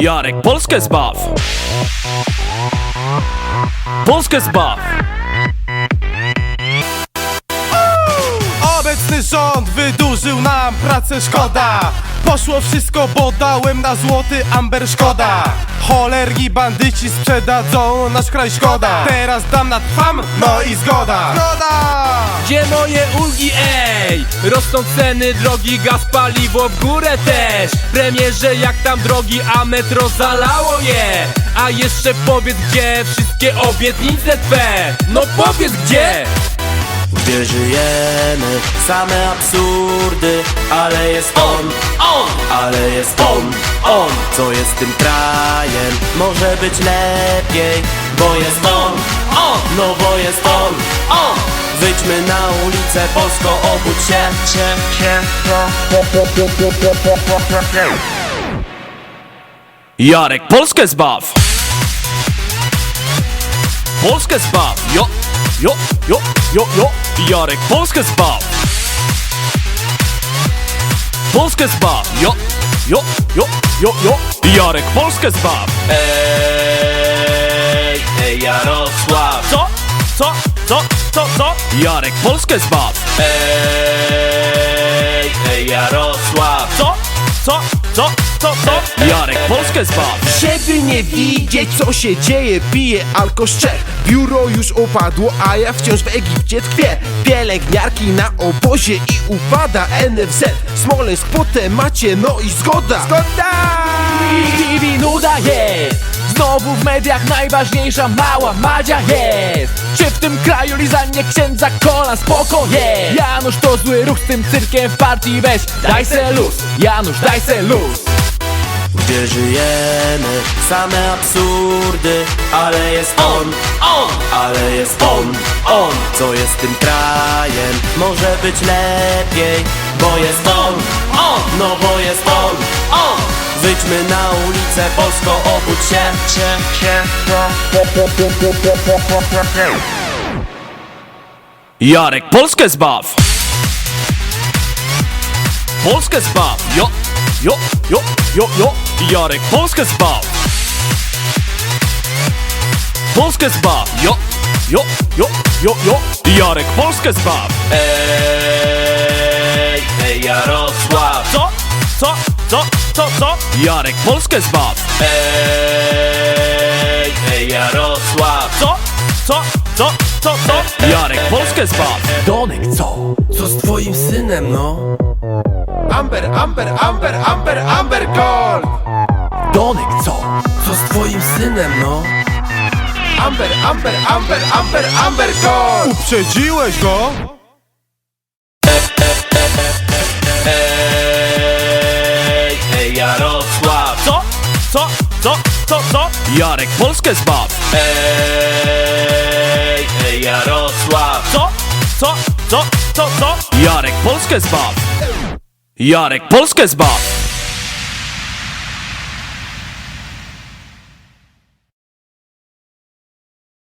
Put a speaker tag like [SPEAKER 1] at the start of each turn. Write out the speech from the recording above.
[SPEAKER 1] Jarek, Polskę zbaw! Polskę zbaw!
[SPEAKER 2] Obecny rząd wydłużył nam pracę szkoda Poszło wszystko, bo dałem na złoty amber szkoda Cholerni bandyci sprzedadzą nasz kraj szkoda Teraz dam na trwam, no i zgoda Zgoda!
[SPEAKER 3] Gdzie moje ulgi, ej? Rosną ceny drogi, gaz, paliwo w górę też. Premierze jak tam drogi, a metro zalało je. A jeszcze powiedz gdzie wszystkie obietnice twe? No powiedz gdzie?
[SPEAKER 4] Gdzie żyjemy, same absurdy Ale jest on,
[SPEAKER 3] On,
[SPEAKER 4] ale jest on, on Co jest tym krajem, może być lepiej Bo jest on,
[SPEAKER 3] on,
[SPEAKER 4] no bo jest on.
[SPEAKER 3] On.
[SPEAKER 4] Wyjdźmy na ulicę Polsko, obudź się, się, się
[SPEAKER 1] Jarek, Polskę zbaw! Polskę zbaw! Jo, jo, jo, jo, jo! Jarek, Polskę zbaw! Polskę zbaw! Jo, jo, jo, jo, jo! Jarek, Polskę zbaw!
[SPEAKER 4] Ej, ej Jarosław
[SPEAKER 1] Co? Co? Co? Co? Co? Jarek, Polskę zbaw!
[SPEAKER 4] Ej, ej Jarosław
[SPEAKER 1] Co? Co? Co? Co? Co? Jarek, Polskę zbaw!
[SPEAKER 5] Żeby nie widzieć co się dzieje Piję alko z Czech Biuro już upadło, a ja wciąż w Egipcie tkwię Pielęgniarki na obozie i upada NFZ Smoleńsk po temacie, no i zgoda Zgoda!
[SPEAKER 3] Znowu w mediach najważniejsza mała Madzia jest. Czy w tym kraju lizanie księdza kolan spoko jest. Janusz to zły ruch z tym cyrkiem w partii. Weź Daj se luz, Janusz daj se luz.
[SPEAKER 4] Gdzie żyjemy, same absurdy Ale jest on,
[SPEAKER 3] On,
[SPEAKER 4] ale jest on, on. Co jest tym krajem, może być lepiej Bo jest on,
[SPEAKER 3] on,
[SPEAKER 4] no bo jest on.
[SPEAKER 3] On.
[SPEAKER 4] Wyjdźmy na ulicę Polsko, obudź się, się, się
[SPEAKER 1] Jarek, Polskę zbaw! Polskę zbaw! Jo, jo, jo, jo, jo! Jarek, Polskę zbaw! Polskę zbaw! Jo, jo, jo, jo, jo! Jarek, Polskę zbaw!
[SPEAKER 4] Ej, ej Jarosław
[SPEAKER 1] Co? Co? Co? Co? Co? Jarek, Polskę zbaw!
[SPEAKER 4] Ej, ej Jarosław
[SPEAKER 1] Co? Co? Co? Co? Co? Jarek, Polskę zbaw!
[SPEAKER 3] Donek co?
[SPEAKER 4] Co z twoim synem, no?
[SPEAKER 5] Amber, Amber, Amber, Amber, Amber Gold
[SPEAKER 3] Donek co?
[SPEAKER 4] Co z twoim synem, no?
[SPEAKER 5] Amber, Amber, Amber, Amber, Amber Gold
[SPEAKER 2] Uprzedziłeś go?
[SPEAKER 1] Co? Co? Co? Co? Jarek, Polskę zbaw!
[SPEAKER 4] Ej, ej Jarosław
[SPEAKER 1] Co? Co? Co? Co? Co? Jarek, Polskę zbaw! Jarek, Polskę zbaw!